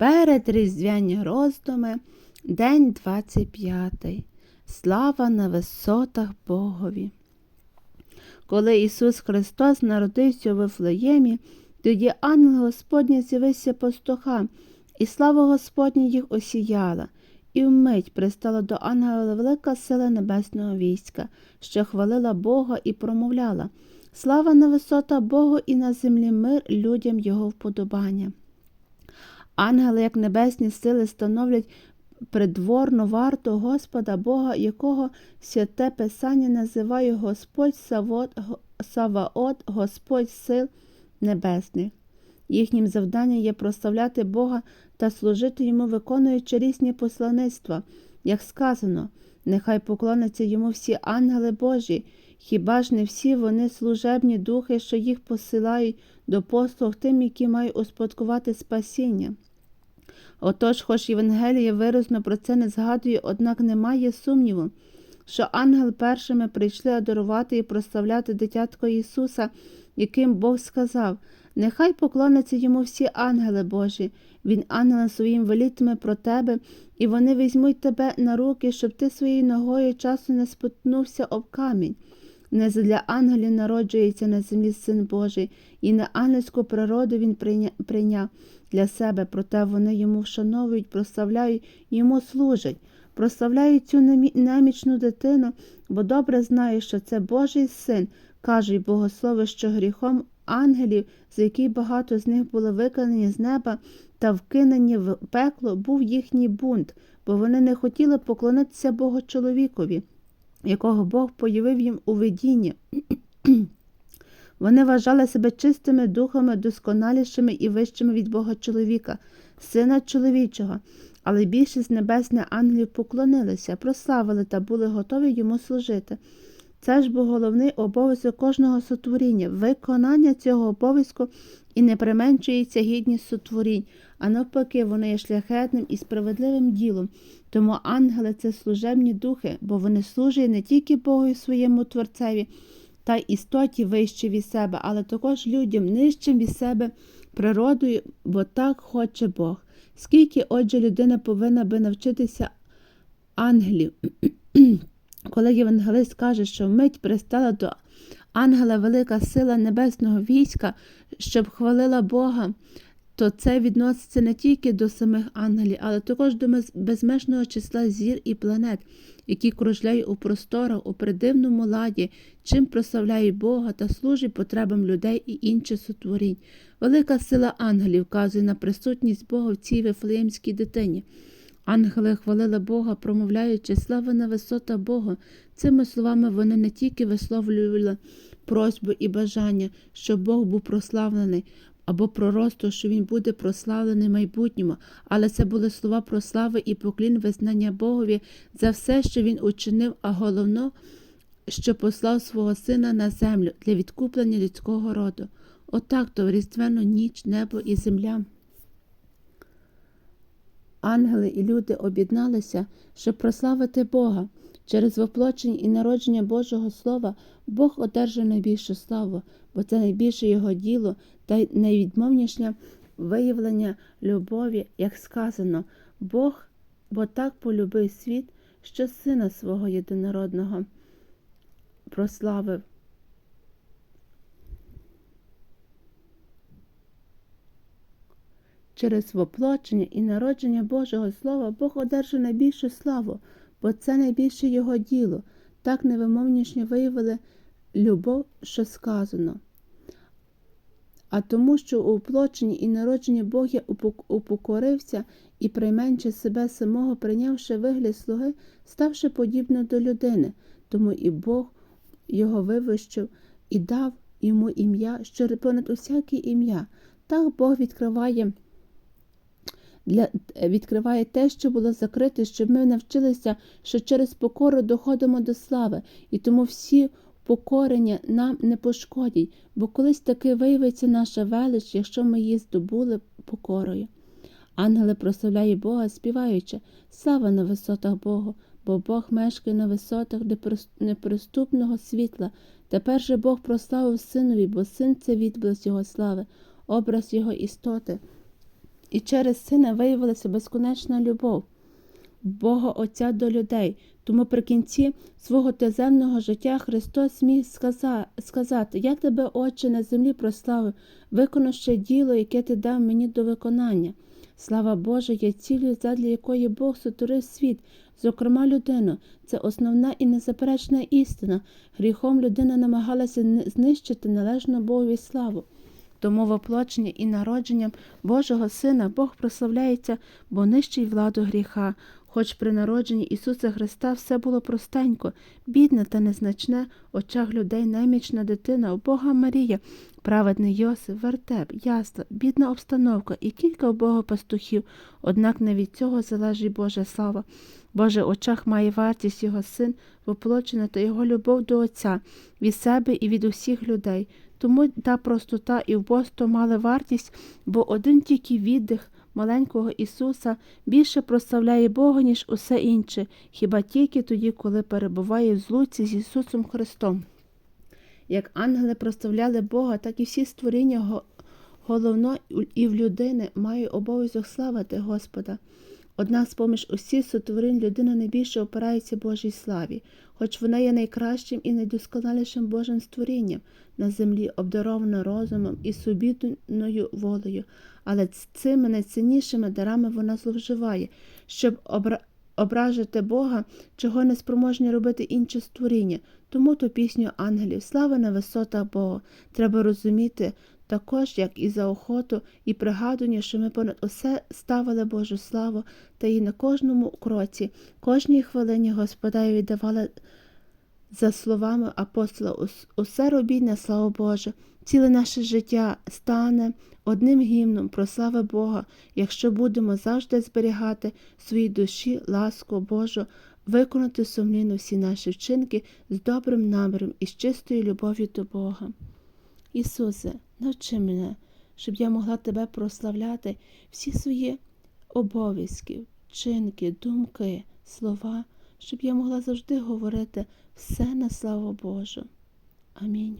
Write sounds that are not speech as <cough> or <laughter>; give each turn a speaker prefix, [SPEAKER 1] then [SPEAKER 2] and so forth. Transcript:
[SPEAKER 1] Перед різдвяні роздуми, день 25. Слава на висотах Богові. Коли Ісус Христос народився у Вифлеємі, тоді ангел Господній з'явився пастухам, і слава Господня їх осіяла, і вмить пристала до ангела велика сила небесного війська, що хвалила Бога і промовляла Слава на висота Богу і на землі мир людям Його вподобання. Ангели, як небесні сили, становлять придворну варту Господа Бога, якого святе Писання називає Господь Савот, Саваот, Господь сил небесних. Їхнім завданням є прославляти Бога та служити йому, виконуючи різні послаництва, як сказано, нехай поклоняться йому всі ангели Божі, хіба ж не всі вони служебні духи, що їх посилають до послуг тим, які мають успадкувати спасіння. Отож, хоч Євангеліє виразно про це не згадує, однак немає сумніву, що ангел першими прийшли адарувати і прославляти дитятко Ісуса, яким Бог сказав Нехай поклоняться йому всі ангели Божі, він ангелам своїм велітиме про тебе, і вони візьмуть тебе на руки, щоб ти своєю ногою часу не спотнувся об камінь. Не для ангелів народжується на землі Син Божий, і на ангельську природу він прийняв для себе, проте вони йому вшановують, прославляють, йому служать, прославляють цю немічну дитину, бо добре знають, що це Божий син, кажуть богослови, що гріхом ангелів, за який багато з них були виконані з неба та вкинені в пекло, був їхній бунт, бо вони не хотіли поклонитися Богу чоловікові, якого Бог появив їм у видінні. Вони вважали себе чистими духами, досконалішими і вищими від Бога чоловіка, сина чоловічого, але більшість небесних ангелів поклонилися, прославили та були готові йому служити. Це ж був головний обов'язок кожного сотворіння. Виконання цього обов'язку і не применшується гідність сотворінь, а навпаки, вони є шляхетним і справедливим ділом. Тому ангели це служебні духи, бо вони служать не тільки Богу своєму Творцеві та істоті вище від себе, але також людям нижчим від себе природою, бо так хоче Бог. Скільки, отже, людина повинна би навчитися ангелів? <clears throat> Коли євангелист каже, що вмить пристала до ангела велика сила небесного війська, щоб хвалила Бога, то це відноситься не тільки до самих ангелів, але також до безмежного числа зір і планет, які кружляють у просторах, у придивному ладі, чим прославляють Бога та служать потребам людей і інших сотворінь. Велика сила ангелів вказує на присутність Бога в цій вифлеємській дитині. Ангели хвалили Бога, промовляючи слава на висота Бога. Цими словами вони не тільки висловлювали просьбу і бажання, щоб Бог був прославлений, або проросту, що він буде прославлений в майбутньому, але це були слова про слави і поклін визнання Богові за все, що він учинив, а головно, що послав свого сина на землю для відкуплення людського роду. Отак то в різдвяну ніч, небо і земля. Ангели і люди об'єдналися, щоб прославити Бога. Через воплочення і народження Божого Слова Бог одержав найбільшу славу, бо це найбільше його діло та найвідмовніше виявлення любові, як сказано, Бог бо так полюбив світ, що сина свого єдинородного прославив. Через воплочення і народження Божого Слова Бог одержав найбільшу славу, бо це найбільше його діло, так невимовніше виявили любов, що сказано. А тому, що у оплоченні і народженні Бог я упокорився і прийменче себе самого, прийнявши вигляд слуги, ставши подібно до людини, тому і Бог його вивищив і дав йому ім'я, що понад усяке ім'я. Так Бог відкриває для, відкриває те, що було закрите, щоб ми навчилися, що через покору доходимо до слави, і тому всі покорення нам не пошкодять, бо колись таки виявиться наша велич, якщо ми її здобули покорою. Ангели прославляє Бога, співаючи слава на висотах Богу, бо Бог мешкає на висотах неприступного світла. Тепер же Бог прославив Синові, бо син це відблиск Його слави, образ Його істоти і через сина виявилася безконечна любов Бога Отця до людей. Тому при кінці свого теземного життя Христос міг сказати: Я тебе, Отче, на землі прославив, виконавши діло, яке ти дав мені до виконання. Слава Божа є цілею, задля якої Бог сотворив світ, зокрема людину. Це основна і незаперечна істина. Гріхом людина намагалася знищити належну Богові славу. Тому воплочення і народженням Божого Сина Бог прославляється, бо нищить владу гріха. Хоч при народженні Ісуса Христа все було простенько, бідне та незначне очах людей немічна дитина, Бога Марія, праведний Йосиф, вертеп, ясла, бідна обстановка і кілька Бога пастухів, однак не від цього залежить Божа слава. Боже очах має вартість Його син, воплочена та Його любов до Отця, від себе і від усіх людей. Тому та простота і вбоство мали вартість, бо один тільки віддих маленького Ісуса більше прославляє Бога, ніж усе інше, хіба тільки тоді, коли перебуває в злуці з Ісусом Христом. Як ангели прославляли Бога, так і всі створіння головно і в людини має обов'язок славити Господа. Однак з-поміж усіх сотворень людина найбільше опирається Божій славі, хоч вона є найкращим і найдосконалішим Божим створінням на землі, обдарована розумом і субітною волею, але цими найціннішими дарами вона зловживає, щоб обра... ображити Бога, чого не спроможні робити інші створіння. Тому ту пісню ангелів Слава на висотах Бога треба розуміти також, як і за охоту, і пригадування, що ми понад усе ставили Божу славу та і на кожному кроці, кожній хвилині Господа віддавали за словами апостола, усе робіть на славу Божу. Ціле наше життя стане одним гімном про славу Бога, якщо будемо завжди зберігати своїй душі ласку Божу, виконати сумлінно всі наші вчинки з добрим наміром і з чистою любов'ю до Бога. Ісусе, навчи мене, щоб я могла Тебе прославляти всі свої обов'язки, вчинки, думки, слова, щоб я могла завжди говорити все на славу Божу. Амінь.